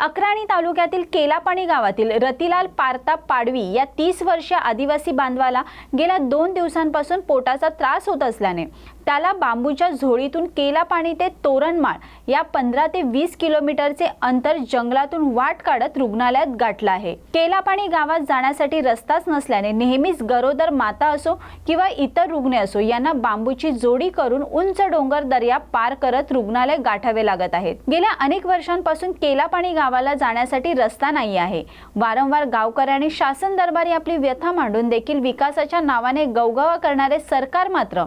अक्राणी तालुक्यातील केलापाणी गावातील रतिलाल पारताप पाडवी या तीस वर्षीय आदिवासी बांधवाला गेल्या दोन दिवसांपासून पोटाचा त्रास होत असल्याने त्याला बांबूच्या झोळीतून केलापाणी ते तोरणमाळ या पंधरा ते वीस किलोमीटरचे अंतर जंगलातून वाट काढत रुग्णालयात गाठला आहे. केलापाणी गावात जाण्यासाठी रस्ताच नसल्याने नेहमीच गरोदर माता असो किंवा इतर रुग्ण असो यांना बांबूची जोडी करून उंच डोंगर दर्या पार करत रुग्णालय गाठावे लागत आहेत. गेल्या अनेक वर्षांपासून केलापाणी गावाला जाण्यासाठी रस्ता नाही आहे. वारंवार गावकऱ्यांनी शासन दरबारी आपली व्यथा मांडून देखील विकासाच्या नावाने गवगवा करणारे सरकार मात्र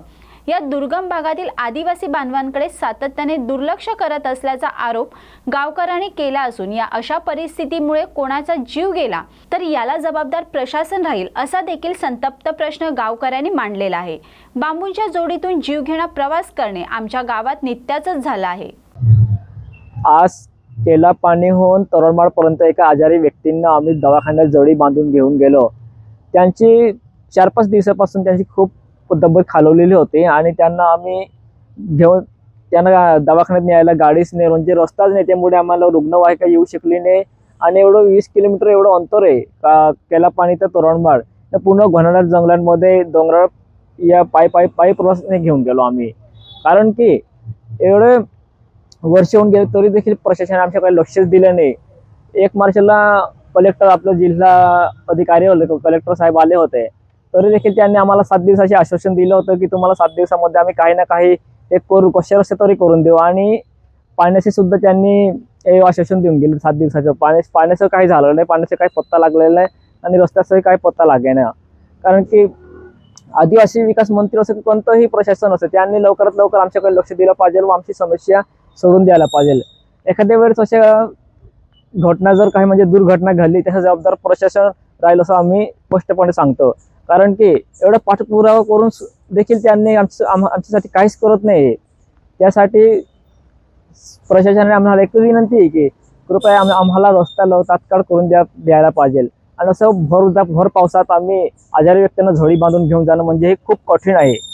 या दुर्गम भागातील आदिवासी बांधवांकडे सातत्याने दुर्लक्ष करत असल्याचा आरोप गावकऱ्यांनी केला असून या अशा परिस्थितीमुळे कोणाचा जीव गेला तर याला जबाबदार प्रशासन राहील असा देखील संतप्त प्रश्न गावकऱ्यांनी मांडलेला आहे. बांबूंच्या जोडीतून जीव घेणा प्रवास करणे आमच्या गावात नित्याचंच झालं आहे. आज केला पाणी होऊन तरुणमाळपर्यंत एका आजारी व्यक्तींना आम्ही दवाखान्यात जोडी बांधून घेऊन गेलो. त्यांची चार पाच दिवसापासून त्यांची खूप तब्येत खालवलेली होती आणि त्यांना आम्ही घेऊन त्यांना दवाखान्यात न्यायला गाडीच नाही म्हणजे रस्ताच नाही. त्यामुळे आम्हाला रुग्णवाहिका येऊ शकली नाही. आणि एवढं वीस किलोमीटर एवढं अंतर आहे. का केला पाणी तर तोरणमाळ. तर पूर्ण घनदाट जंगलांमध्ये डोंगराळ या पायी पायी पायी प्रवासाने घेऊन गेलो आम्ही. कारण की एवढे वर्ष होऊन गेले तरी देखील प्रशासनाने आमच्याकडे लक्षच दिलं नाही. एक मार्चला कलेक्टर आपलं जिल्हा अधिकारी होते कलेक्टर साहेब आले होते. तरी देखील त्यांनी आम्हाला सात दिवसाचे आश्वासन दिलं होतं की तुम्हाला सात दिवसामध्ये आम्ही काही ना काही एक करू कसे रस्ते तरी करून देऊ. आणि पाण्याचे सुद्धा त्यांनी हे आश्वासन देऊन गेले सात दिवसाचं. पाण्या पाण्याचं काही झालं नाही पाण्याचा काही पत्ता लागलेला नाही आणि रस्त्याचाही काही पत्ता लागेना. कारण की आदिवासी विकास मंत्री असं की कोणतंही प्रशासन असेल त्यांनी लवकरात लवकर आमच्याकडे लक्ष दिलं पाहिजे व आमची समस्या सोडून द्यायला पाहिजे. एखाद्या वेळेस अशा घटना जर काही म्हणजे दुर्घटना घडली त्याचा जबाबदार प्रशासन राहील असं आम्ही स्पष्टपणे सांगतो. कारण की एवढा पाठपुरावा करून देखील त्यांनी आमचं आम- आमच्यासाठी काहीच करत नाही त्यासाठी प्रशासनाने आम्हाला एकच विनंती आहे की कृपया आम- आम्हाला रस्ता लव तात्काळ करून द्या द्यायला पाहिजे. आणि असं भर भर पावसात आम्ही आजारी व्यक्तींना झोळी बांधून घेऊन जाणं म्हणजे हे खूप कठीण आहे.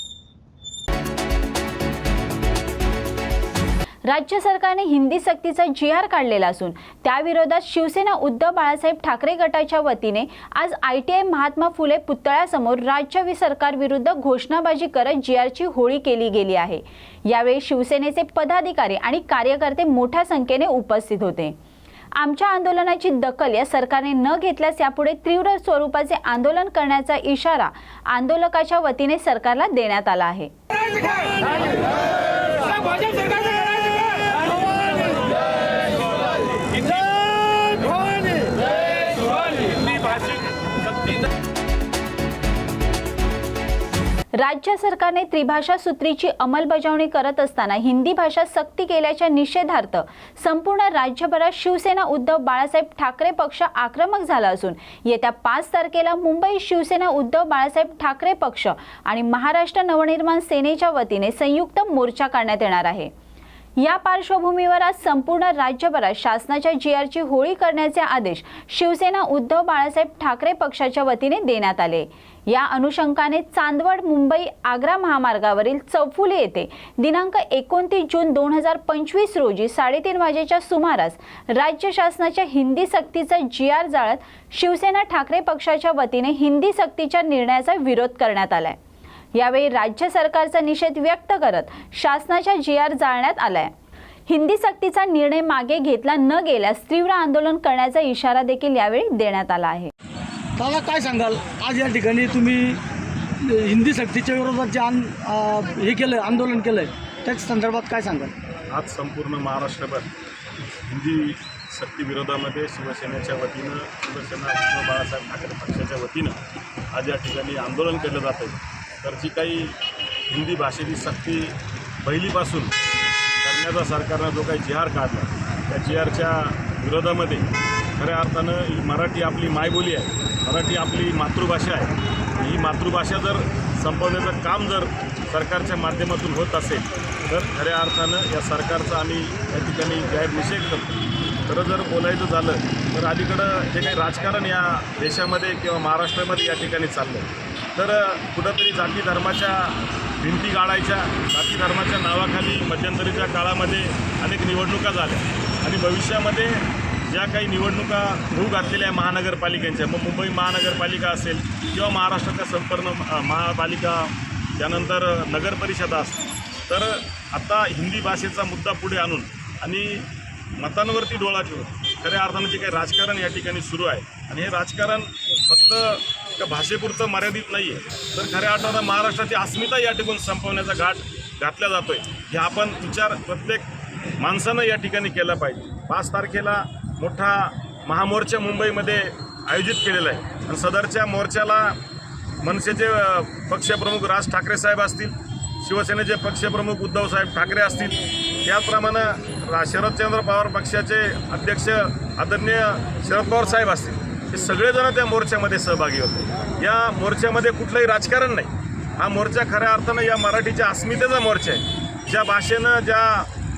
राज्य सरकारने हिंदी सक्तीचा जी आर काढलेला असून त्याविरोधात शिवसेना उद्धव बाळासाहेब ठाकरे गटाच्या वतीने आज I T I Mahatma Phule पुतळ्यासमोर राज्य सरकारविरुद्ध घोषणाबाजी करत जी आरची होळी केली गेली आहे. यावेळी शिवसेनेचे पदाधिकारी आणि कार्यकर्ते मोठ्या संख्येने उपस्थित होते. आमच्या आंदोलनाची दखल या सरकारने न घेतल्यास यापुढे तीव्र स्वरूपाचे आंदोलन करण्याचा इशारा आंदोलकाच्या वतीने सरकारला देण्यात आला आहे. राज्य सरकारने त्रिभाषा सूत्रीची अंमलबजावणी करत असताना हिंदी भाषा सक्ती केल्याच्या निषेधार्थ संपूर्ण राज्यभरात शिवसेना उद्धव बाळासाहेब ठाकरे पक्ष आक्रमक झाला असून येत्या पाच तारखेला मुंबई शिवसेना उद्धव बाळासाहेब ठाकरे पक्ष आणि महाराष्ट्र नवनिर्माण सेनेच्या वतीने संयुक्त मोर्चा काढण्यात येणार आहे. या पार्श्वभूमीवर आज संपूर्ण राज्यभरात शासनाच्या जी आरची होळी करण्याचे आदेश शिवसेना उद्धव बाळासाहेब ठाकरे पक्षाच्या वतीने देण्यात आले. या अनुषंगाने चांदवड मुंबई आग्रा महामार्गावरील चौफुली येथे दिनांक एकोणतीस जून दोन हजार पंचवीस रोजी साडेतीन वाजेच्या सुमारास राज्य शासनाच्या हिंदी सक्तीचा जी आर जाळत शिवसेना ठाकरे पक्षाच्या वतीने हिंदी सक्तीच्या निर्णयाचा विरोध करण्यात आलाय. यावेळी राज्य सरकारचा निषेध व्यक्त करत शासनाच्या जी आर जाळण्यात आलाय. हिंदी सक्तीचा निर्णय मागे घेतला न गेल्यास तीव्र आंदोलन करण्याचा इशारा देखील यावेळी देण्यात आला आहे. दादा काय सांगाल? आज या ठिकाणी तुम्ही हिंदी सक्तीच्या विरोधात जे आन हे केलं आंदोलन केलं आहे त्याच्या संदर्भात काय सांगाल? आज संपूर्ण महाराष्ट्रभर हिंदी सक्ती विरोधामध्ये शिवसेनेच्या वतीनं शिवसेना बाळासाहेब ठाकरे पक्षाच्या वतीनं आज या ठिकाणी आंदोलन केलं जातं आहे. तर जी काही हिंदी भाषेची सक्ती पहिलीपासून करण्याचा सरकारनं जो काही जी आर काढला त्या जी आरच्या विरोधामध्ये खऱ्या अर्थानं ही मराठी आपली मायबोली आहे मराठी आपली मातृभाषा आहे. ही मातृभाषा जर संपवण्याचं काम जर सरकारच्या माध्यमातून होत असेल तर खऱ्या अर्थानं या सरकारचा आम्ही या ठिकाणी जाहीर निषेध करतो. खरं जर बोलायचं झालं तर अलीकडं जे काही राजकारण या देशामध्ये किंवा महाराष्ट्रामध्ये या ठिकाणी चाललं आहे तर कुठंतरी जाती धर्माच्या भिंती गाळायच्या जाती धर्माच्या नावाखाली मध्यंतरीच्या काळामध्ये अनेक निवडणुका झाल्या. आणि भविष्यामध्ये ज्या काही निवडणुका होऊ घातलेल्या आहे महानगरपालिकांच्या मग मुंबई महानगरपालिका असेल किंवा महाराष्ट्राच्या संपूर्ण महापालिका त्यानंतर नगरपरिषदा असतील. तर आता हिंदी भाषेचा मुद्दा पुढे आणून आणि मतांवरती डोळा ठेवून खऱ्या अर्थानं जे काही राजकारण या ठिकाणी सुरू आहे. आणि हे राजकारण फक्त त्या भाषेपुरतं मर्यादित नाही आहे तर खऱ्या अर्थानं महाराष्ट्राची अस्मिता या ठिकाणी संपवण्याचा घाट घातला जातो आहे हे आपण विचार प्रत्येक माणसानं या ठिकाणी केला पाहिजे. पाच तारखेला मोठा महामोर्चा मुंबईमध्ये आयोजित केलेला आहे. आणि सदरच्या मोर्चाला मनसेचे पक्षप्रमुख राज ठाकरे साहेब असतील शिवसेनेचे पक्षप्रमुख उद्धवसाहेब ठाकरे असतील. त्याचप्रमाणे रा- शरदचंद्र पवार पक्षाचे अध्यक्ष आदरणीय शरद पवार साहेब असतील. हे सगळेजण त्या मोर्चामध्ये सहभागी होते. या मोर्चामध्ये कुठलंही राजकारण नाही. हा मोर्चा खऱ्या अर्थानं या मराठीच्या अस्मितेचा मोर्चा आहे. ज्या भाषेनं ज्या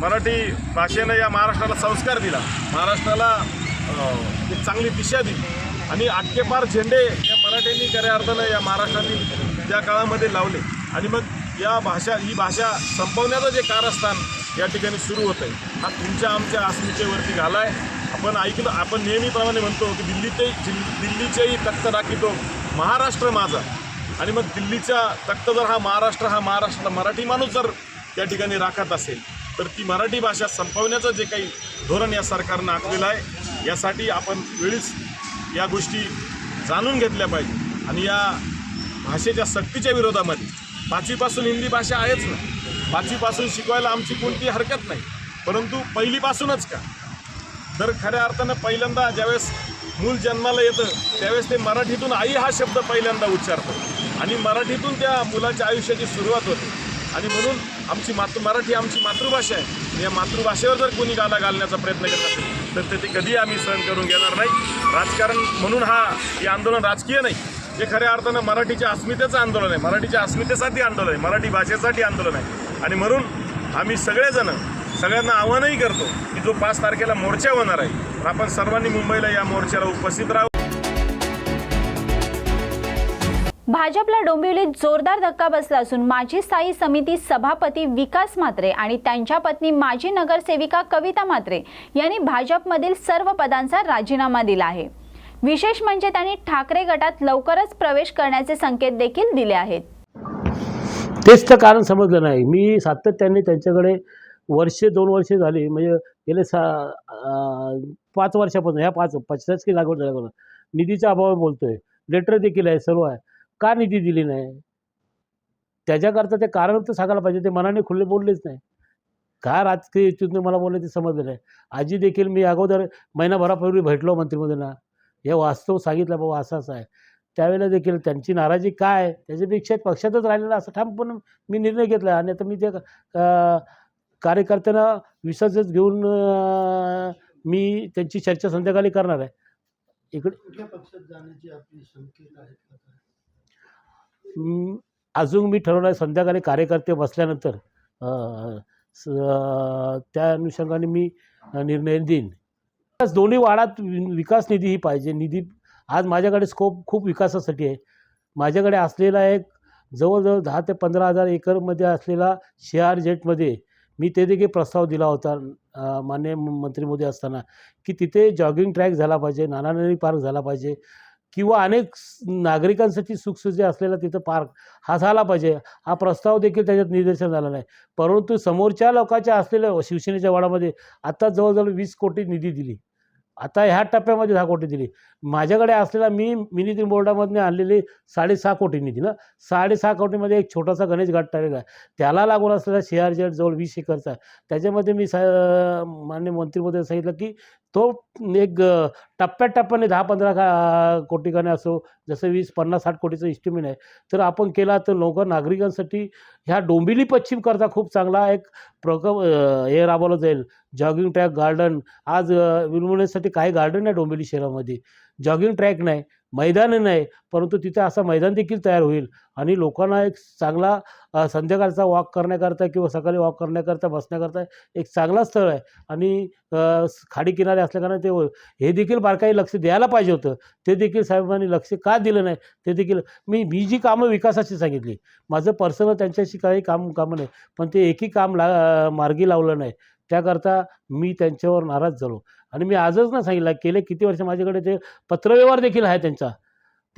मराठी भाषेनं या महाराष्ट्राला संस्कार दिला महाराष्ट्राला एक चांगली दिशा दिली आणि आटकेपार झेंडे या मराठ्यांनी खऱ्या अर्थानं या महाराष्ट्रातील त्या काळामध्ये लावले. आणि मग या भाषा ही भाषा संपवण्याचं जे कारस्थान या ठिकाणी सुरू होतं आहे हा तुमच्या आमच्या अस्मितेवरती घालाय आपण ऐकलं आपण नेहमीप्रमाणे म्हणतो की दिल्लीचे दिल्लीचेही तख्त राखीतो महाराष्ट्र माझा. आणि मग दिल्लीचा तख्त जर हा महाराष्ट्र हा महाराष्ट्राला मराठी माणूस जर त्या ठिकाणी राखत असेल तर ती मराठी भाषा संपवण्याचं जे काही धोरण या सरकारनं आखलेलं आहे यासाठी आपण वेळीच या गोष्टी जाणून घेतल्या पाहिजे. आणि या भाषेच्या सक्तीच्या विरोधामध्ये पाचवीपासून हिंदी भाषा आहेच ना. पाचवीपासून शिकवायला आमची कोणती हरकत नाही. परंतु पहिलीपासूनच का? तर खऱ्या अर्थानं पहिल्यांदा ज्यावेळेस मूल जन्माला येतं त्यावेळेस ते मराठीतून आई हा शब्द पहिल्यांदा उच्चारतो. आणि मराठीतून त्या मुलाच्या आयुष्याची सुरुवात होते. आणि म्हणून आमची मातृ मराठी आमची मातृभाषा आहे. या मातृभाषेवर जर कोणी गाला घालण्याचा प्रयत्न करत असेल तर ते ते कधी आम्ही सहन करून घेणार नाही. राजकारण म्हणून हा हे आंदोलन राजकीय नाही. हे खऱ्या अर्थानं मराठीच्या अस्मितेचं आंदोलन आहे. मराठीच्या अस्मितेसाठी आंदोलन आहे. मराठी भाषेसाठी आंदोलन आहे. आणि म्हणून आम्ही सगळेजणं सगळ्यांना आव्हानही करतो की जो पाच तारखेला मोर्चा होणार आहे तर आपण सर्वांनी मुंबईला या मोर्चाला उपस्थित राहावं भाजपला डोंबिवलीत जोरदार धक्का बसला असून माजी स्थायी समिती सभापती विकास म्हात्रे आणि त्यांच्या पत्नी माजी नगरसेविका कविता म्हात्रे यांनी भाजपमधील सर्व पदांचा राजीनामा दिला आहे. विशेष म्हणजे त्यांनी ठाकरे गटात लवकरच प्रवेश करण्याचे संकेत देखील दिले आहेत. तेच तर कारण समजलं नाही. मी सातत्याने त्यांच्याकडे वर्षे दोन वर्षे झाली म्हणजे गेले सा पाच वर्षापासून ह्या पाच पचासकी लागवड झाल्यापासून निधीच्या अभावावर बोलतोय. लेटर देखील आहे सर्व आहे. का निधी दिली नाही? त्याच्याकरता ते कारण तर सांगायला पाहिजे ते मनाने खुले बोललेच नाही. का राजकीय इच्छुकने मला बोलले ते समजलं नाही. आजी देखील मी अगोदर महिनाभरापूर्वी भेटलो मंत्रिमंत्र्यांना हे वास्तव सांगितलं बाबा असं असं आहे. त्यावेळेला देखील त्यांची नाराजी काय? आहे त्याच्यापेक्षा पक्षातच राहिलेला असं ठामपण मी निर्णय घेतला. आणि आता मी ते कार्यकर्त्यांना विश्वासच घेऊन मी त्यांची चर्चा संध्याकाळी करणार आहे. इकडे कुठल्या पक्षात जाण्याची आपली संकेत आहेत का काय? हम्म, अजून मी ठरवलं आहे संध्याकाळी कार्यकर्ते बसल्यानंतर त्या अनुषंगाने मी निर्णय देईन. दोन्ही वाडात विकास निधी ही पाहिजे. निधी आज माझ्याकडे स्कोप खूप विकासासाठी आहे. माझ्याकडे असलेला एक जवळजवळ दहा ते पंधरा हजार एकरमध्ये असलेला शेआर जेटमध्ये मी ते देखील प्रस्ताव दिला होता अं, माननीय मंत्री मोदी असताना की तिथे जॉगिंग ट्रॅक झाला पाहिजे नानानरी पार्क झाला पाहिजे किंवा अनेक नागरिकांसाठी सुखसुविधा असलेला तिथं पार्क हा झाला पाहिजे. हा प्रस्ताव देखील त्याच्यात निदर्शन झाला नाही. परंतु समोरच्या लोकांच्या असलेल्या शिवसेनेच्या वाडामध्ये आत्ता जवळजवळ वीस कोटी निधी दिली. आता ह्या टप्प्यामध्ये दहा कोटी दिली. माझ्याकडे असलेला मी मिनी बोर्डामधून आणलेली साडेसहा कोटी निधी ना. साडेसहा कोटीमध्ये एक छोटासा गणेश घाट टाकलेला आहे. त्याला लागून असलेला सी आर जेड जवळ वीस एकरचा त्याच्यामध्ये मी सा मान्य मंत्रीमध्ये सांगितलं की तो एक टप्प्याटप्प्याने दहा पंधरा का कोटी असो जसं वीस पन्नास साठ कोटीचं इस्टिमेट आहे तर आपण केला तर लोक नागरिकांसाठी ह्या डोंबिवली पश्चिमकरता खूप चांगला एक प्रकल्प हे राबवलं जाईल. Jogging track garden. आज अ, काही गार्डन आहे डोंबिवली शहरामध्ये. जॉगिंग ट्रॅक नाही मैदान नाही परंतु तिथे असं मैदान देखील तयार होईल. आणि लोकांना एक चांगला संध्याकाळचा वॉक करण्याकरता किंवा सकाळी वॉक करण्याकरता बसण्याकरता एक चांगला स्थळ आहे. आणि खाडी किनारे असल्याकारणाने ते हे देखील बारकाई लक्ष द्यायला पाहिजे होतं. ते देखील साहेबांनी लक्ष का दिलं नाही? ते देखील मी मी जी कामं विकासाची सांगितली माझं पर्सनल त्यांच्याशी काही काम कामं नाही पण ते एकही काम ला मार्गी लावलं नाही. त्याकरता मी त्यांच्यावर नाराज झालो. आणि मी आजच ना सांगितलं गेले किती वर्ष माझ्याकडे ते पत्रव्यवहार देखील आहे त्यांचा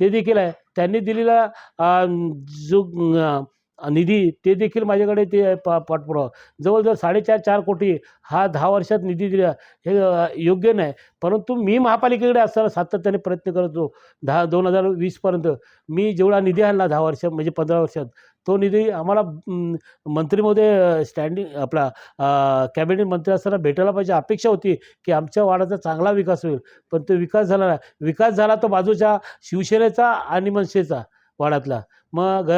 ते देखील आहे. त्यांनी दिलेला जो निधी ते देखील माझ्याकडे ते प पा पाठपुरावा. जवळजवळ साडेचार चार कोटी हा दहा वर्षात निधी दिला. हे योग्य नाही. परंतु मी महापालिकेकडे असताना सातत्याने प्रयत्न करत होतो. दहा दोन हजार वीसपर्यंत मी जेवढा निधी आणला दहा वर्षात म्हणजे पंधरा वर्षात तो निधी आम्हाला मंत्रीमध्ये स्टँडिंग आपला कॅबिनेट मंत्री असताना भेटायला पाहिजे अपेक्षा होती की आमच्या वाडाचा चांगला विकास होईल. पण तो विकास झाला नाही. विकास झाला तो बाजूच्या शिवसेनेचा आणि मनसेचा. वाड्यातला मग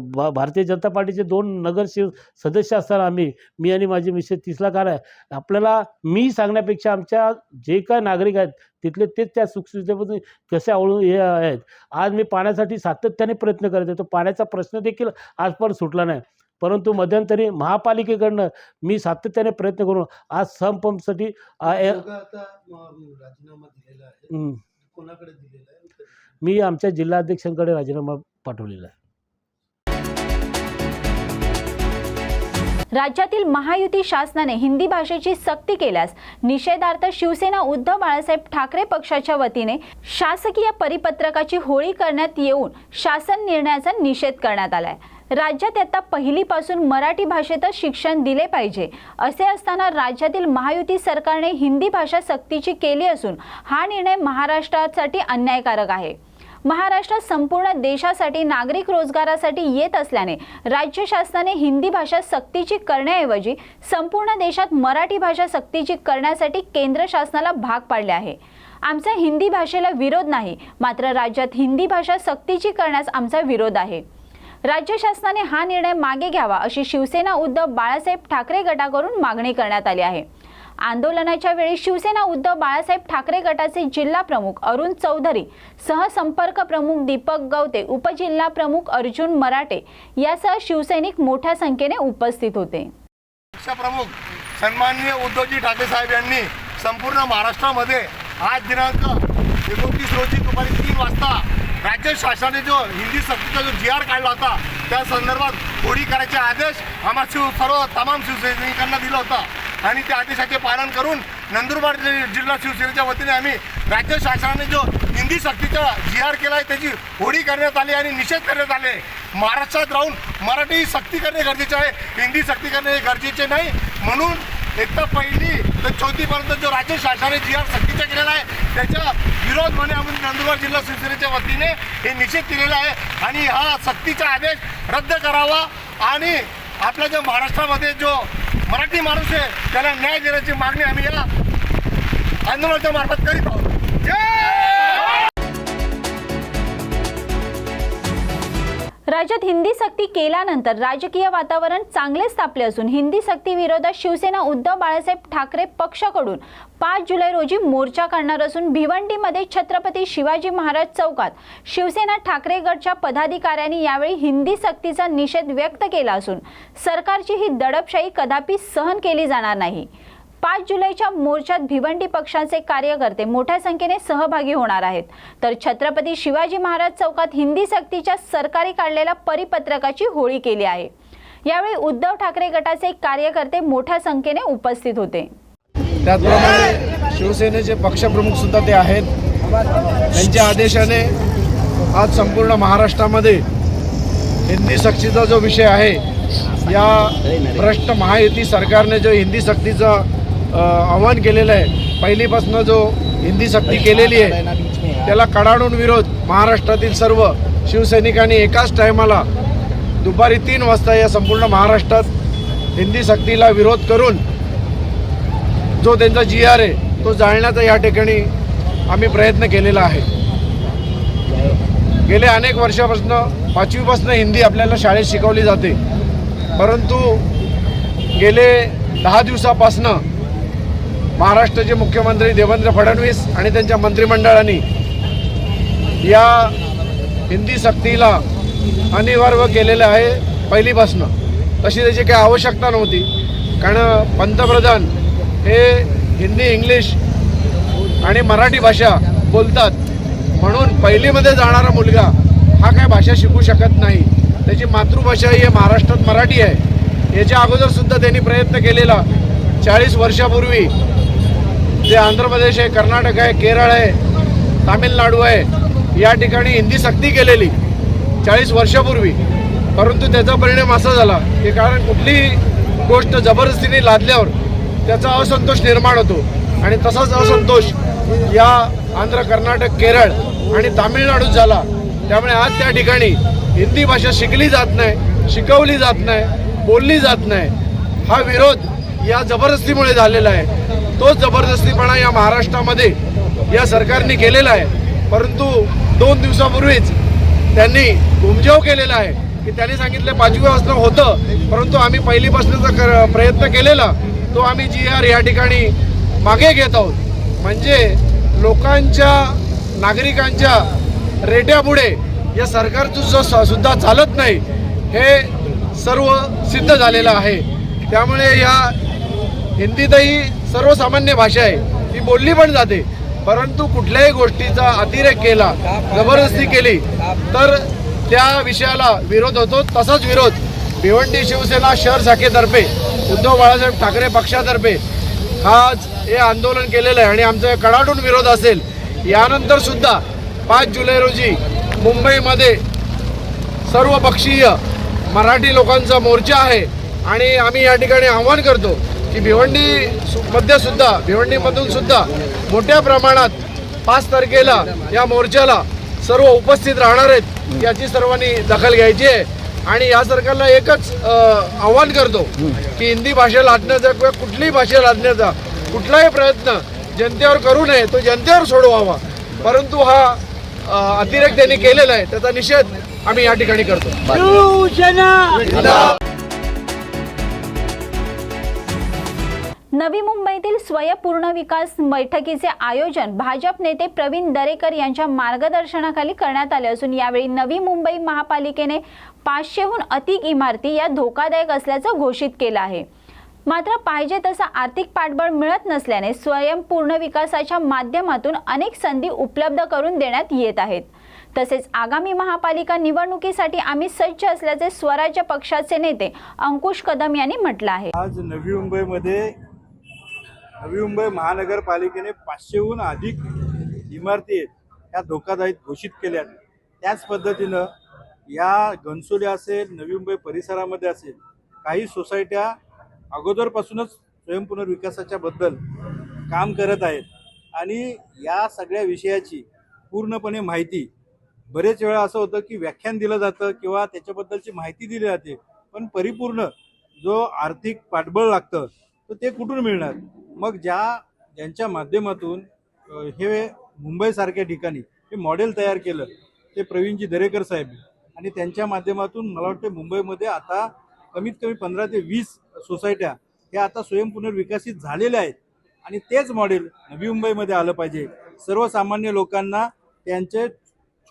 भा- भारतीय जनता पार्टीचे दोन नगरसेवक सदस्य असताना आम्ही मी आणि माझी मिसेस तिसला कार आहे. आपल्याला मी सांगण्यापेक्षा आमच्या जे काय नागरिक आहेत तिथले तेच त्या सुखसुविधेपासून कसे आवळून हे आहेत. आज मी पाण्यासाठी सातत्याने प्रयत्न करत आहे. तो पाण्याचा प्रश्न देखील आजपर्यंत सुटला नाही. परंतु मध्यंतरी महापालिकेकडनं मी सातत्याने प्रयत्न करून आज समपंपसाठी आ- ए- दोघं आता म, राजीनामा दिलेला आहे. हं. कोणाकडे दिलेला आहे? मी आमच्या जिल्हाध्यक्षांकडे राजीनामा पाठवलेला आहे. राज्यातील महायुती शासनाने हिंदी भाषेची सक्ती केल्यास निषेधार्थ शिवसेना उद्धव बाळासाहेब ठाकरे पक्षाच्या वतीने शासकीय परिपत्रकाची होळी करण्यात येऊन शासन निर्णयाचा निषेध करण्यात आलाय. राज्यात आता पहिलीपासून मराठी भाषेतच शिक्षण दिले पाहिजे असे असताना राज्यातील महायुती सरकारने हिंदी भाषा सक्तीची केली असून हा निर्णय महाराष्ट्रासाठी अन्यायकारक आहे. महाराष्ट्रात संपूर्ण देशासाठी नागरिक रोजगारासाठी येत असल्याने राज्य शासनाने हिंदी भाषा सक्तीची करण्याऐवजी संपूर्ण देशात मराठी भाषा सक्तीची करण्यासाठी केंद्र शासनाला भाग पाडले आहे. आमचा हिंदी भाषेला विरोध नाही मात्र राज्यात हिंदी भाषा सक्तीची करण्यास आमचा विरोध आहे. राज्य शासनाने हा निर्णय मागे घ्यावा अशी शिवसेना उद्धव बाळासाहेब ठाकरे गटाकडून मागणी करण्यात आली आहे. आंदोलनाच्या वेळी शिवसेना उद्धव बाळासाहेब ठाकरे गटाचे जिल्हा प्रमुख अरुण चौधरी सहसंपर्क प्रमुख दीपक गवते उपजिल्हा प्रमुख अर्जुन मराठे यासह शिवसैनिक मोठ्या संख्येने उपस्थित होते. प्रमुख सन्माननीय उद्धवजी ठाकरे साहेब यांनी संपूर्ण महाराष्ट्रामध्ये आज दिनांक एकोणतीस रोजी दुपारी तीन वाजता राज्य शासनाने जो हिंदी सक्तीचा जो जी आर काढला होता त्या संदर्भात होळी करायचे आदेश आम्हा शिव सर्व तमाम शिवसैनिकांना दिला होता. आणि त्या आदेशाचे पालन करून नंदुरबार जि- जिल्हा शिवसेनेच्या वतीने आम्ही राज्य शासनाने जो हिंदी सक्तीचा जिहार केला आहे त्याची होडी करण्यात आली आणि निषेध करण्यात आले. महाराष्ट्रात राहून मराठी सक्ती करणे गरजेचे आहे. हिंदी सक्ती करणे हे गरजेचे नाही. म्हणून एक तर पहिली तर चौथीपर्यंत जो राज्य शासनाने जिहार सक्तीचा केलेला आहे त्याचा विरोध म्हणे आम्ही नंदुरबार जिल्हा शिवसेनेच्या वतीने हे निषेध केलेला आहे. आणि हा सक्तीचा आदेश रद्द करावा आणि आपल्या जो महाराष्ट्रामध्ये जो मराठी माणूस आहे त्याला न्याय देण्याची मागणी आम्ही या आंदोलनाच्या मार्फत करीत आहोत. राज्यात हिंदी सक्ती केल्यानंतर राजकीय वातावरण चांगलेच तापले असून हिंदी सक्ती विरोधात शिवसेना उद्धव बाळासाहेब ठाकरे पक्षाकडून पाच जुलै रोजी मोर्चा काढणार असून भिवंडीमध्ये छत्रपती शिवाजी महाराज चौकात शिवसेना ठाकरे गटच्या पदाधिकाऱ्यांनी यावेळी हिंदी सक्तीचा निषेध व्यक्त केला असून सरकारची ही दडपशाही कदापि सहन केली जाणार नाही. पाच जुलैच्या मोर्चात भिवंडी पक्षाचे कार्यकर्ते मोठ्या संख्येने सहभागी होणार आहेत. तर छत्रपती शिवाजी महाराज चौकात हिंदी सक्तीच्या सरकारी काढलेल्या परिपत्रकाची होळी केली आहे. यावेळी उद्धव ठाकरे गटाचे कार्यकर्ते मोठ्या संख्येने उपस्थित होते. त्याचप्रमाणे शिवसेनेचे पक्षप्रमुख सुद्धा ते आहेत. त्यांच्या आदेशाने आज संपूर्ण महाराष्ट्रामध्ये हिंदी सक्तीचा जो विषय आहे या भ्रष्ट महायुती सरकारने जो हिंदी सक्तीचा आव्हान केलेलं आहे. पहिलीपासून जो हिंदी सक्ती केलेली आहे त्याला कडाडून विरोध महाराष्ट्रातील सर्व शिवसैनिकांनी एकाच टायमाला दुपारी तीन वाजता या संपूर्ण महाराष्ट्रात हिंदी सक्तीला विरोध करून जो त्यांचा जी आर आहे तो जाळण्याचा या ठिकाणी आम्ही प्रयत्न केलेला आहे. गेल्या अनेक वर्षापासून पाचवीपासून हिंदी आपल्याला शाळेत शिकवली जाते. परंतु गेले दहा दिवसापासनं महाराष्ट्राचे मुख्यमंत्री देवेंद्र फडणवीस आणि त्यांच्या मंत्रिमंडळाने या हिंदी सक्तीला अनिवार्य केलेलं आहे पहिलीपासनं. तशी त्याची काही आवश्यकता नव्हती. कारण पंतप्रधान हे हिंदी इंग्लिश आणि मराठी भाषा बोलतात. म्हणून पहिलीमध्ये जाणारा मुलगा हा काय भाषा शिकू शकत नाही. त्याची मातृभाषा ही महाराष्ट्रात मराठी आहे. याच्या अगोदरसुद्धा त्यांनी प्रयत्न केलेला. चाळीस वर्षापूर्वी जे आंध्र प्रदेश आहे कर्नाटक आहे केरळ आहे तामिळनाडू आहे या ठिकाणी हिंदी सक्ती केलेली चाळीस वर्षापूर्वी. परंतु त्याचा परिणाम असा झाला की कारण कुठलीही गोष्ट जबरदस्तीने लादल्यावर त्याचा असंतोष निर्माण होतो. आणि तसाच असंतोष या आंध्र कर्नाटक केरळ आणि तामिळनाडूत झाला. त्यामुळे आज त्या ठिकाणी हिंदी भाषा शिकली जात नाही शिकवली जात नाही बोलली जात नाही. हा विरोध या जबरदस्तीमुळे झालेला आहे. तोच जबरदस्तीपणा या महाराष्ट्रामध्ये या सरकारने केलेला आहे. परंतु दोन दिवसापूर्वीच त्यांनी घुमजाव केलेला आहे. की त्यांनी सांगितलं पाचवी वाजता होतं परंतु आम्ही पहिलीपासूनचा कर प्रयत्न केलेला तो आम्ही जी आर या ठिकाणी मागे घेत आहोत. म्हणजे लोकांच्या नागरिकांच्या रेट्यापुढे या सरकारचं स- सुद्धा चालत नाही हे सर्व सिद्ध झालेलं आहे. त्यामुळे या हिंदीतही सर्वसामान्य भाषा आहे. ती बोलली पण जाते. परंतु कुठल्याही गोष्टीचा अतिरेक केला जबरदस्ती केली तर त्या विषयाला विरोध होतो. तसाच विरोध भिवंडी शिवसेना शहर शाखेतर्फे उद्धव बाळासाहेब ठाकरे पक्षातर्फे. आज हे आंदोलन केलेलं आहे आणि आमचा कडाडून विरोध असेल यानंतर सुद्धा पाच जुलै रोजी मुंबईमध्ये सर्वपक्षीय मराठी लोकांचा मोर्चा आहे आणि आम्ही या ठिकाणी आव्हान करतो की भिवंडी सु- सुद्धा भिवंडीमधून सुद्धा मोठ्या प्रमाणात पाच तारखेला या मोर्चाला सर्व उपस्थित राहणार आहेत याची सर्वांनी दखल घ्यायची आहे. आणि या सरकारला एकच आव्हान करतो की हिंदी भाषा लादण्याचा किंवा कुठलीही भाषा लादण्याचा कुठलाही प्रयत्न जनतेवर करू नये तो जनतेवर सोडवावा. परंतु हा अतिरेक त्यांनी केलेला आहे त्याचा निषेध आम्ही या ठिकाणी करतो. नवी मुंबईतील स्वयंपूर्ण विकास बैठकीचे आयोजन भाजप नेते प्रवीण दरेकर यांच्या मार्गदर्शनाखाली करण्यात आले असून यावेळी नवी मुंबई महापालिकेने पाचशेहून अधिक इमारती या धोकादायक असल्याचं घोषित केलं आहे. मात्र पाहिजे तसं आर्थिक पाठबळ मिळत नसल्याने स्वयंपूर्ण विकासाच्या माध्यमातून अनेक संधी उपलब्ध करून देण्यात येत आहेत. तसेच आगामी महापालिका निवडणुकीसाठी आम्ही सज्ज असल्याचे स्वराज्य पक्षाचे नेते अंकुश कदम यांनी म्हटलं आहे. आज नवी मुंबईमध्ये नवी मुंबई महानगरपालिकेने पाचशेहून अधिक इमारती आहेत ह्या धोकादायक घोषित केल्या त्याच पद्धतीनं या घनसोली असेल नवी मुंबई परिसरामध्ये असेल काही सोसायट्या अगोदरपासूनच स्वयंपुनर्विकासाच्या बद्दल काम करत आहेत. आणि या सगळ्या विषयाची पूर्णपणे माहिती बरेच वेळा असं होतं की व्याख्यान दिलं जातं किंवा त्याच्याबद्दलची माहिती दिली जाते पण परिपूर्ण जो आर्थिक पाठबळ लागतं तर ते कुठून मिळणार? मग ज्या ज्यांच्या माध्यमातून हे मुंबईसारख्या ठिकाणी हे मॉडेल तयार केलं ते प्रवीणजी दरेकर साहेब. आणि त्यांच्या माध्यमातून मला वाटतं मुंबईमध्ये आता कमीत कमी पंधरा ते वीस सोसायट्या ह्या आता स्वयंपुनर्विकसित झालेल्या आहेत. आणि तेच मॉडेल नवी मुंबईमध्ये आलं पाहिजे. सर्वसामान्य लोकांना त्यांचे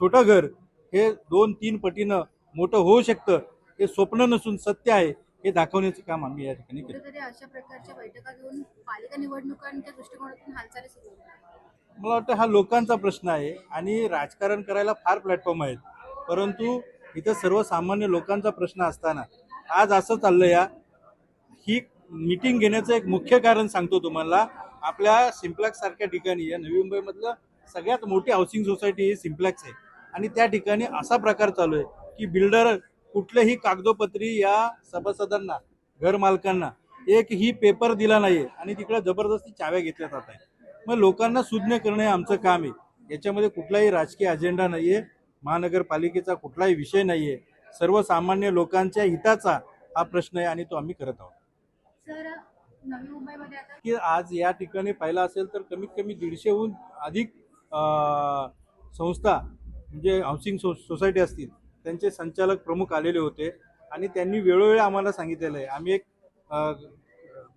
छोटं घर हे दोन तीन पटीनं मोठं होऊ शकतं हे स्वप्न नसून सत्य आहे. हे दाखवण्याचं काम आम्ही या ठिकाणी केलं. अशा प्रकारच्या बैठका घेऊन पालिका निवडणुकांच्या दृष्टिकोनातून हालचाली सुरू मला वाटतं हा लोकांचा प्रश्न आहे आणि राजकारण करायला फार प्लॅटफॉर्म आहेत. परंतु इथं सर्वसामान्य लोकांचा प्रश्न असताना आज असं चाललं या ही मीटिंग घेण्याचं एक मुख्य कारण सांगतो तुम्हाला. आपल्या सिम्प्लॅक्स सारख्या ठिकाणी या नवी मुंबईमधलं सगळ्यात मोठी हाऊसिंग सोसायटी ही सिम्प्लॅक्स आहे. आणि त्या ठिकाणी असा प्रकार चालू आहे की बिल्डर कुठल्याही कागदोपत्री या सभासदांना घर मालकांना एक ही पेपर दिला नाहीये आणि तिकडे जबरदस्ती चाव्या घेतल्या जात आहेत. मग लोकांना सुज्ञ करणं आमचं काम आहे. याच्यामध्ये कुठलाही राजकीय अजेंडा नाहीये. महानगरपालिकेचा कुठलाही विषय नाहीये. सर्वसामान्य लोकांच्या हिताचा हा प्रश्न आहे आणि तो आम्ही करत आहोत. की आज या ठिकाणी पाहिलं असेल तर कमीत कमी दीडशेहून अधिक संस्था म्हणजे हाऊसिंग सो सोसायटी असतील त्यांचे संचालक प्रमुख आलेले होते आणि त्यांनी वेळोवेळी आम्हाला सांगितलेलं आहे. आम्ही एक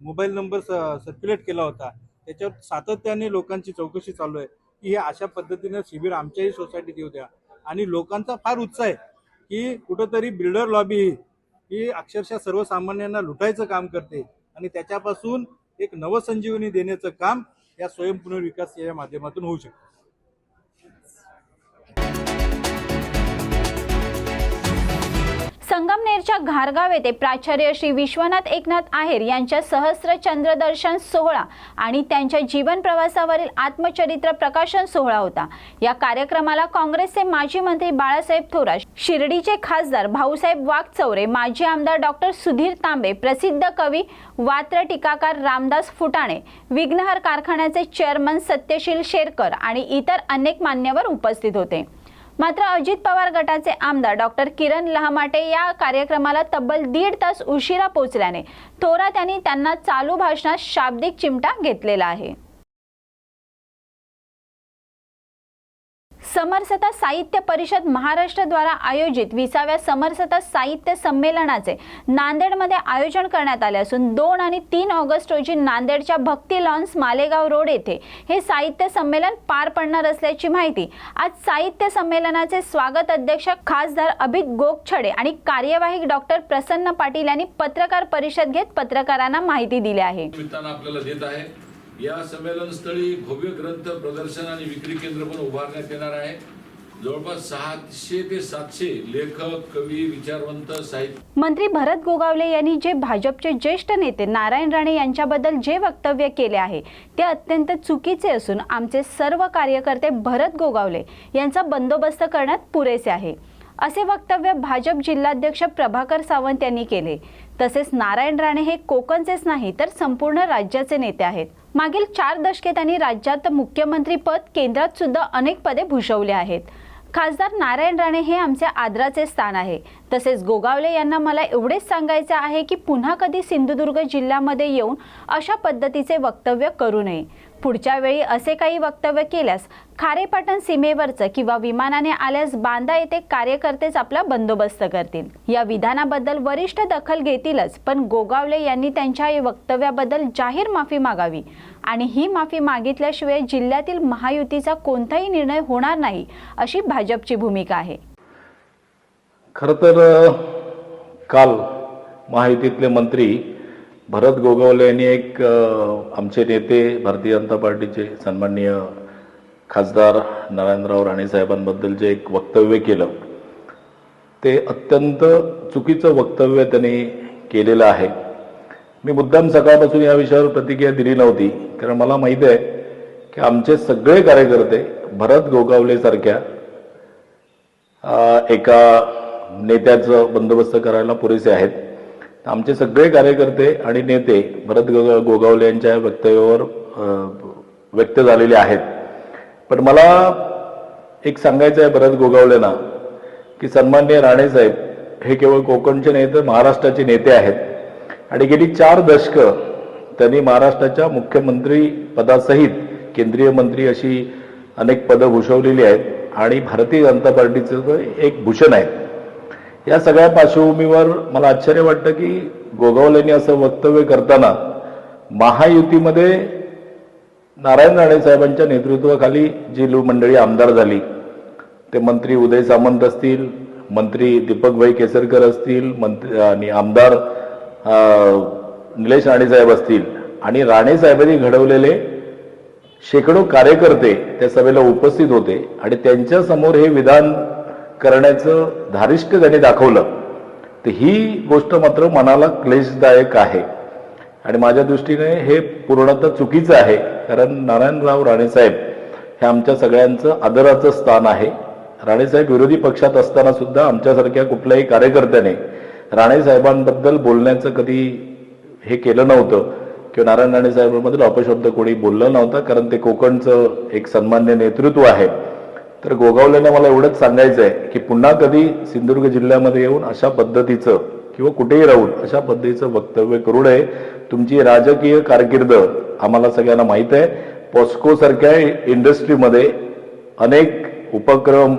मोबाईल नंबर स सर्क्युलेट केला होता. त्याच्यावर सातत्याने लोकांची चौकशी चालू आहे की हे अशा पद्धतीनं शिबिर आमच्याही सोसायटीत येऊ द्या. आणि लोकांचा फार उत्साह आहे की कुठंतरी बिल्डर लॉबी ही अक्षरशः सर्वसामान्यांना लुटायचं काम करते आणि त्याच्यापासून एक नवसंजीवनी देण्याचं काम या स्वयंपुनर्विकास या माध्यमातून होऊ शकतं. संगमनेरच्या घारगाव येथे प्राचार्य श्री विश्वनाथ एकनाथ आहेर यांच्या सहस्र चंद्रदर्शन सोहळा आणि त्यांच्या जीवन प्रवासावरील आत्मचरित्र प्रकाशन सोहळा होता. या कार्यक्रमाला काँग्रेसचे माजी मंत्री बाळासाहेब थोरात शिर्डीचे खासदार भाऊसाहेब वाघचौरे माजी आमदार डॉक्टर सुधीर तांबे प्रसिद्ध कवी वात्र टीकाकार रामदास फुटाणे विघ्नहर कारखान्याचे चेअरमन सत्यशील शेरकर आणि इतर अनेक मान्यवर उपस्थित होते. मात्र अजित पवार गटाचे आमदार डॉक्टर किरण लहामाटे या कार्यक्रमाला तब्बल दीड तास उशिरा पोहोचल्याने थोरात यांनी त्यांना चालू भाषणात शाब्दिक चिमटा घेतलेला आहे. समरसता साहित्य परिषद महाराष्ट्रद्वारा आयोजित विसाव्या समरसता साहित्य संमेलनाचे नांदेडमध्ये आयोजन करण्यात आले असून दोन आणि तीन ऑगस्ट रोजी नांदेडच्या भक्ती लॉन्स मालेगाव रोड येथे हे साहित्य संमेलन पार पडणार असल्याची माहिती. आज साहित्य संमेलनाचे स्वागत अध्यक्ष खासदार अभित गोगछडे आणि कार्यवाही डॉक्टर प्रसन्न पाटील यांनी पत्रकार परिषद घेत पत्रकारांना माहिती दिली आहे. या संमेलनस्थळी भव्य ग्रंथ प्रदर्शन आणि विक्री केंद्र पण उभारण्यात येणार आहे. जवळपास सहाशे ते सातशे लेखक कवी विचारवंत साहित्य मंत्री भरत गोगावले यांनी जे भाजपचे ज्येष्ठ नेते नारायण राणे यांच्याबद्दल जे वक्तव्य केले आहे ते अत्यंत चुकीचे असून आमचे सर्व कार्यकर्ते भरत गोगावले यांचा बंदोबस्त करण्यात पुरेसे आहे. असे वक्तव्य भाजप जिल्हाध्यक्ष प्रभाकर सावंत यांनी केले. तसेच नारायण राणे हे कोकणचेच नाही तर संपूर्ण राज्याचे नेते आहेत. मागील चार दशके त्यांनी राज्यात मुख्यमंत्री पद केंद्रात सुद्धा अनेक पदे भूषवले आहेत. खासदार नारायण राणे हे आमचे आदराचे स्थान आहे. तसेच गोगावले यांना मला एवढेच सांगायचे आहे की पुन्हा कधी सिंधुदुर्ग जिल्ह्यामध्ये येऊन अशा पद्धतीचे वक्तव्य करू नये. पुढच्या वेळी असे काही वक्तव्य केल्यास खारेपाटण सीमेवरचं किंवा विमानाने आल्यास बांदा येथे कार्यकर्तेच आपला बंदोबस्त करतील. या विधानाबद्दल वरिष्ठ दखल घेतीलच पण गोगावले यांनी त्यांच्या या वक्तव्याबद्दल जाहीर माफी मागावी. आणि ही माफी मागितल्याशिवाय जिल्ह्यातील महायुतीचा कोणताही निर्णय होणार नाही अशी भाजपची भूमिका आहे. खरं तर काल महायुतीतले मंत्री भरत गोगावले यांनी एक आमचे नेते भारतीय जनता पार्टीचे सन्माननीय खासदार नारायणराव राणे साहेबांबद्दल जे एक वक्तव्य केलं ते अत्यंत चुकीचं वक्तव्य त्यांनी केलेलं आहे. मी मुद्दाम सकाळपासून या विषयावर प्रतिक्रिया दिली नव्हती कारण मला माहिती आहे की आमचे सगळे कार्यकर्ते भरत गोगावलेसारख्या एका नेत्याचं बंदोबस्त करायला पुरेसे आहेत. आमचे सगळे कार्यकर्ते आणि नेते भरत गोगावले यांच्या वक्तव्यावर व्यक्त झालेले आहेत. पण मला एक सांगायचं आहे भरत गोगावलेंना की सन्मान्य राणेसाहेब हे केवळ कोकणचे नाही तर महाराष्ट्राचे नेते आहेत. आणि गेली चार दशकं त्यांनी महाराष्ट्राच्या मुख्यमंत्री पदासहित केंद्रीय मंत्री अशी अनेक पदं भूषवलेली आहेत. आणि भारतीय जनता पार्टीचं एक भूषण आहे. या सगळ्या पार्श्वभूमीवर मला आश्चर्य वाटतं की गोगावलेंनी असं वक्तव्य करताना महायुतीमध्ये नारायण राणे साहेबांच्या नेतृत्वाखाली जी लो- मंडळी आमदार झाली ते मंत्री उदय सामंत असतील मंत्री दीपकभाई केसरकर असतील मंत्री आणि आमदार निलेश राणेसाहेब असतील आणि राणेसाहेबांनी घडवलेले शेकडो कार्यकर्ते त्या सभेला उपस्थित होते आणि त्यांच्यासमोर हे विधान करण्याचं धारिष्ट त्याने दाखवलं. तर ही गोष्ट मात्र मनाला क्लेशदायक आहे. आणि माझ्या दृष्टीने हे पूर्णतः चुकीचं आहे. कारण नारायणराव राणेसाहेब हे आमच्या सगळ्यांचं आदराचं स्थान आहे. राणेसाहेब विरोधी पक्षात असताना सुद्धा आमच्यासारख्या कुठल्याही कार्यकर्त्याने राणेसाहेबांबद्दल बोलण्याचं कधी हे केलं नव्हतं. किंवा नारायण राणेसाहेबांबद्दल अपशब्द कोणी बोललं नव्हतं. कारण ते कोकणचं एक सन्मान्य नेतृत्व आहे. तर गोगावलेने मला एवढंच सांगायचं आहे की पुन्हा कधी सिंधुदुर्ग जिल्ह्यामध्ये येऊन अशा पद्धतीचं किंवा कुठेही राहून अशा पद्धतीचं वक्तव्य करू नये. तुमची राजकीय कारकीर्द आम्हाला सगळ्यांना माहीत आहे. पॉस्को सारख्या इंडस्ट्रीमध्ये अनेक उपक्रम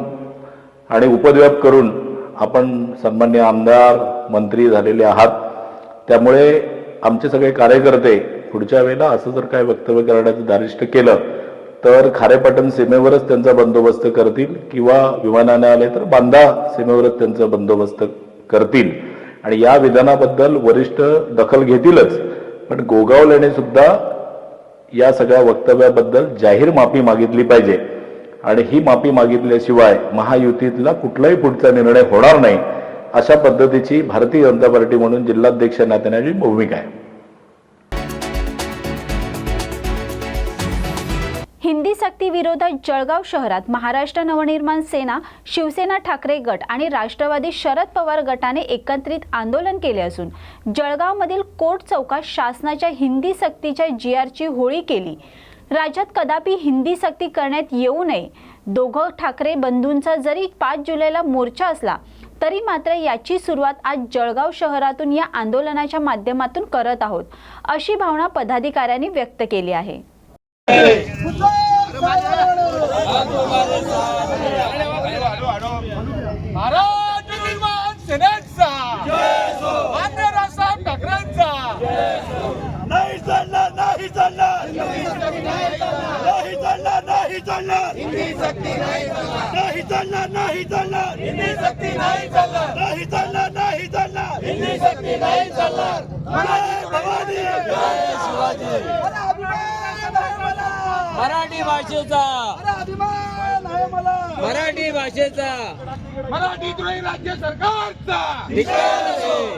आणि उपद्व्याप करून आपण सन्मान्य आमदार मंत्री झालेले आहात. त्यामुळे आमचे सगळे कार्यकर्ते पुढच्या वेळेला असं जर काय वक्तव्य करण्याचं दारिष्ट केलं तर खारेपाटण सीमेवरच त्यांचा बंदोबस्त करतील किंवा विमानाने आले तर बांदा सीमेवरच त्यांचा बंदोबस्त करतील. आणि या विधानाबद्दल वरिष्ठ दखल घेतीलच. पण गोगावलेने सुद्धा या सगळ्या वक्तव्याबद्दल जाहीर माफी मागितली पाहिजे. आणि ही माफी मागितल्याशिवाय महायुतीतला कुठलाही पुढचा निर्णय होणार नाही अशा पद्धतीची भारतीय जनता पार्टी म्हणून जिल्हाध्यक्ष नात्याची भूमिका आहे. हिंदी सक्ती विरोधात जळगाव शहरात महाराष्ट्र नवनिर्माण सेना शिवसेना ठाकरे गट आणि राष्ट्रवादी शरद पवार गटाने एकत्रित आंदोलन केले असून जळगावमधील कोर्ट चौकात शासनाच्या हिंदी सक्तीच्या जी आरची होळी केली. राज्यात कदापि हिंदी सक्ती करण्यात येऊ नये. दोघं ठाकरे बंधूंचा जरी पाच जुलैला मोर्चा असला तरी मात्र याची सुरुवात आज जळगाव शहरातून या आंदोलनाच्या माध्यमातून करत आहोत अशी भावना पदाधिकाऱ्यांनी व्यक्त केली आहे. नाही चालणार नाही चालणार. नाही चालणार नाही चालणार. नाही चालणार नाही चालणार. नाही चालणार नाही चालणार. जय भवानी. मराठी भाषेचा. मराठी भाषेचा. मराठी द्रोही राज्य सरकारचा.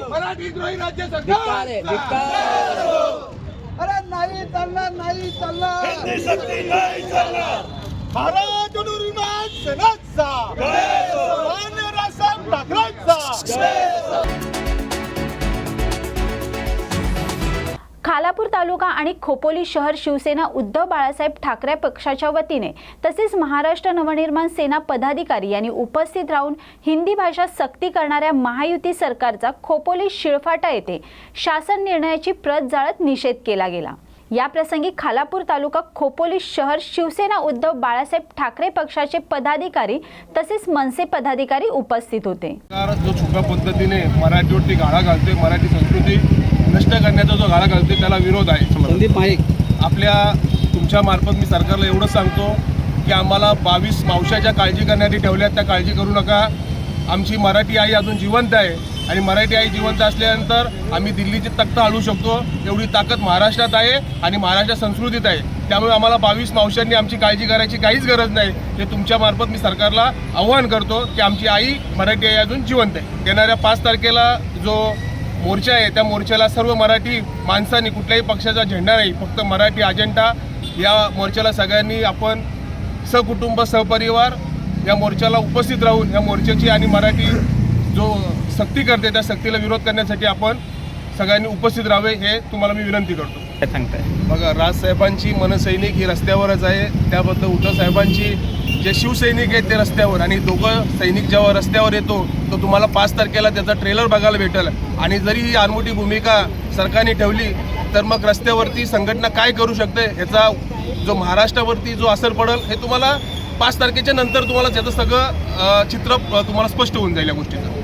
मराठी द्रोही राज्य सरकारचा. अरे नाही चालणार नाही चालणार. नाही भारत सेनेचा मान्य राजसाहेब ठाकरेंचा. खालापूर तालुका आणि खोपोली शहर शिवसेना उद्धव बाळासाहेब ठाकरे पक्षाच्या वतीने तसेच महाराष्ट्र नवनिर्माण सेना पदाधिकारी यांनी उपस्थित राहून हिंदी भाषा सक्ती करणाऱ्या महायुती सरकारचा खोपोली शिळफाटा येथे शासन निर्णयाची प्रत जाळत निषेध केला गेला. या प्रसंगी खालापूर तालुका खोपोली शहर शिवसेना उद्धव बाळासाहेब ठाकरे पक्षाचे पदाधिकारी तसेच मनसे पदाधिकारी उपस्थित होते. जो छुप्या पद्धतीने मराठीवरती गाळा घालते मराठी संस्कृती नष्ट करण्याचा जो गाळा घालते त्याला विरोध आहे. संदीप माईक आपल्या तुमच्या मार्फत मी सरकारला एवढं सांगतो की आम्हाला बावीस मावशाच्या काळजी करण्यासाठी ठेवल्यात त्या काळजी करू नका. आमची मराठी आई अजून जिवंत आहे आणि मराठी आई जिवंत असल्यानंतर आम्ही दिल्लीची तख्त आणू शकतो. एवढी ताकद महाराष्ट्रात आहे आणि महाराष्ट्र संस्कृतीत आहे. त्यामुळे आम्हाला बावीस मावशांनी आमची काळजी करायची काहीच गरज नाही. हे तुमच्या मार्फत मी सरकारला आव्हान करतो की आमची आई मराठी आई अजून जिवंत आहे. येणाऱ्या पाच तारखेला जो मोर्चा आहे त्या मोर्चाला सर्व मराठी माणसांनी कुठल्याही पक्षाचा झेंडा नाही फक्त मराठी अजेंडा या मोर्चाला सगळ्यांनी आपण सकुटुंब सहपरिवार या मोर्चाला उपस्थित राहून या मोर्चाची आणि मराठी जो सक्ती करते त्या सक्तीला विरोध करण्यासाठी आपण सगळ्यांनी उपस्थित राहावे हे तुम्हाला मी विनंती करतो. सांगताय? बघा राजसाहेबांची मनसैनिक ही रस्त्यावरच आहे. त्याबद्दल उद्धव साहेबांची जे शिवसैनिक आहेत ते रस्त्यावर आणि दोघं सैनिक जेव्हा रस्त्यावर येतो तो तुम्हाला पाच तारखेला त्याचा ट्रेलर बघायला भेटेल. आणि जरी ही आनमोठी भूमिका सरकारने ठेवली तर मग रस्त्यावरती संघटना काय करू शकते ह्याचा जो महाराष्ट्रावरती जो असर पडेल हे तुम्हाला पाच तारखेच्या नंतर तुम्हाला त्याचं सगळं चित्र तुम्हाला स्पष्ट होऊन जाईल या गोष्टीचं.